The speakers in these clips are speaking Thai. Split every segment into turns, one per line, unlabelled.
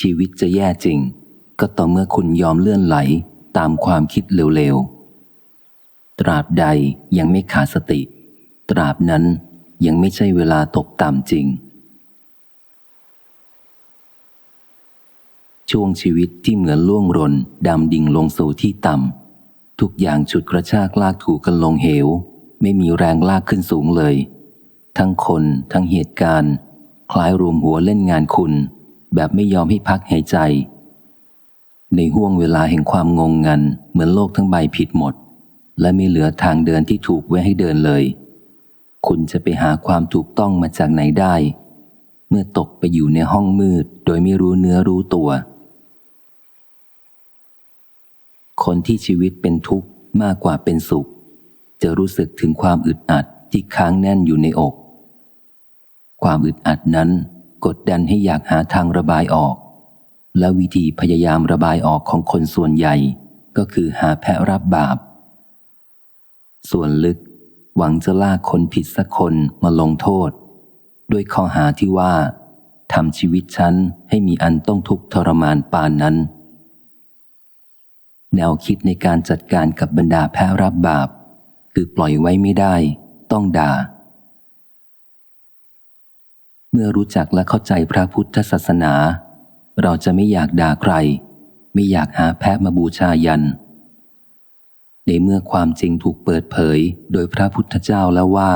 ชีวิตจะแย่จริง ก็ต่อเมื่อคุณยอมเลื่อนไหลตามความคิดเร็วๆ ตราบใดยังไม่ขาดสติ ตราบนั้นยังไม่ใช่เวลาตกต่ำจริง ช่วงชีวิตที่เหมือนล่วงรนดำดิ่งลงสู่ที่ต่ำทุกอย่างฉุดกระชากลากถูกกันลงเหว ไม่มีแรงลากขึ้นสูงเลย ทั้งคนทั้งเหตุการณ์ คล้ายรวมหัวเล่นงานคุณ แบบไม่ยอมให้พักหายใจ ในห่วงเวลาแห่งความงงงัน เหมือนโลกทั้งใบผิดหมด และไม่เหลือทางเดินที่ถูกไว้ให้เดินเลย คุณจะไปหาความถูกต้องมาจากไหนได้ เมื่อตกไปอยู่ในห้องมืด โดยไม่รู้เนื้อรู้ตัว คนที่ชีวิตเป็นทุกข์มากกว่าเป็นสุข จะรู้สึกถึงความอึดอัดที่ค้างแน่นอยู่ในอก ความอึดอัดนั้น กดดันให้อยากหาทางระบายออก และวิธีพยายามระบายออกของคนส่วนใหญ่ ก็คือหาแพะรับบาป ส่วนลึก หวังจะลากคนผิดสักคนมาลงโทษ ด้วยข้อหาที่ว่าทำชีวิตฉันให้มีอันต้องทุกข์ทรมานปานนั้น แนวคิดในการจัดการกับบรรดาแพ้รับบาป คือปล่อยไว้ไม่ได้ ต้องด่า เมื่อรู้จักและเข้าใจพระพุทธศาสนา เราจะไม่อยากด่าใคร ไม่อยากหาแพะมาบูชายัน ในเมื่อความจริงถูกเปิดเผยโดยพระพุทธเจ้าแล้วว่า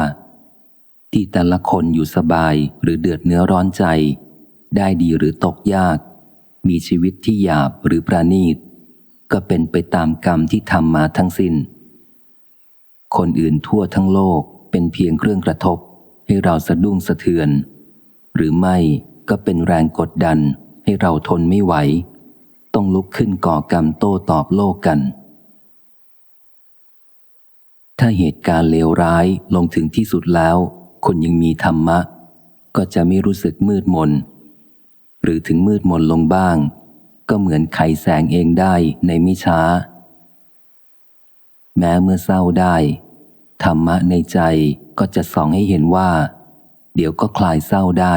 ที่แต่ละคนอยู่สบายหรือเดือดเนื้อร้อนใจ ได้ดีหรือตกยาก มีชีวิตที่หยาบหรือประณีต ก็เป็นไปตามกรรมที่ทำมาทั้งสิน้น คนอื่นทั่วทั้งโลกเป็นเพียงเครื่องกระทบให้เราสะดุ้งสะเทือน หรือไม่ก็เป็นแรงกดดันให้เราทนไม่ไหว ต้องลุกขึ้นก่อกรรมโต้ตอบโลกกัน ถ้าเหตุการณ์เลวร้ายลงถึงที่สุดแล้ว คนยังมีธรรมะ ก็จะไม่รู้สึกมืดมน หรือถึงมืดมนลงบ้าง ก็เหมือนไขแสงเองได้ในมิช้า แม้เมื่อเศร้าได้ ธรรมะในใจก็จะส่องให้เห็นว่า เดี๋ยวก็คลายเศร้าได้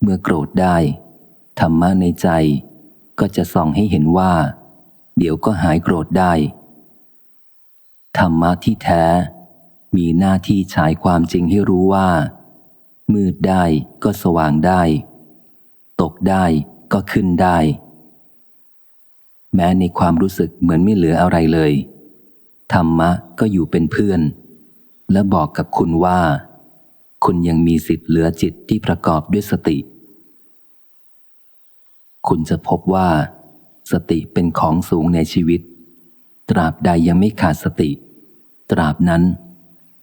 เมื่อโกรธได้ ธรรมะในใจก็จะส่องให้เห็นว่า เดี๋ยวก็หายโกรธได้ ธรรมะที่แท้ มีหน้าที่ฉายความจริงให้รู้ว่า มืดได้ก็สว่างได้ ตกได้ก็ขึ้นได้ แม้ในความรู้สึกเหมือนไม่เหลืออะไรเลย ธรรมะก็อยู่เป็นเพื่อน และบอกกับคุณว่า คุณยังมีสิทธิ์เหลือจิตที่ประกอบด้วยสติ คุณจะพบว่า สติเป็นของสูงในชีวิต ตราบใดยังไม่ขาดสติ ตราบนั้น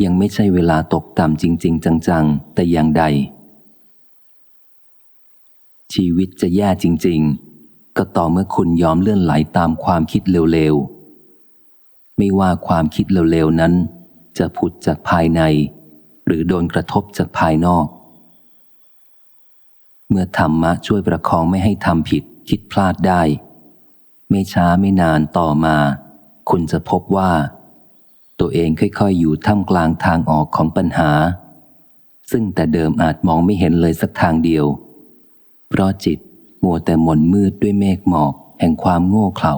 ยังไม่ใช่เวลาตกต่ำจริง ๆ จัง ๆ แต่อย่างใด ชีวิตจะแย่จริง ๆ ก็ต่อเมื่อคุณยอมเลื่อนไหลตามความคิดเร็วๆ ไม่ว่าความคิดเร็วๆนั้น จะผุดจากภายใน หรือโดนกระทบจากภายนอก เมื่อธรรมะช่วยประคองไม่ให้ทำผิดคิดพลาดได้ ไม่ช้าไม่นานต่อมา คุณจะพบว่า ตัวเองค่อย ๆ อยู่ท่ามกลางทางออกของปัญหา ซึ่งแต่เดิมอาจมองไม่เห็นเลยสักทางเดียว เพราะจิตมัวแต่หม่นมืดด้วยเมฆหมอกแห่งความโง่เขลา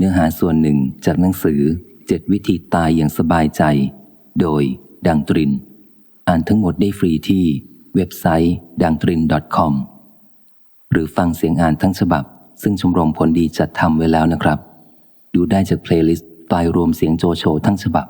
เนื้อหาส่วนหนึ่งจากหนังสือเจ็ดวิธีตายอย่างสบายใจ โดยดังตริน อ่านทั้งหมดได้ฟรีที่เว็บไซต์ดังตริน .com หรือฟังเสียงอ่านทั้งฉบับ ซึ่งชมรมผลดีจัดทำไว้แล้วนะครับ ดูได้จากเพลย์ลิสต์ไฟล์รวมเสียงโจโฉทั้งฉบับ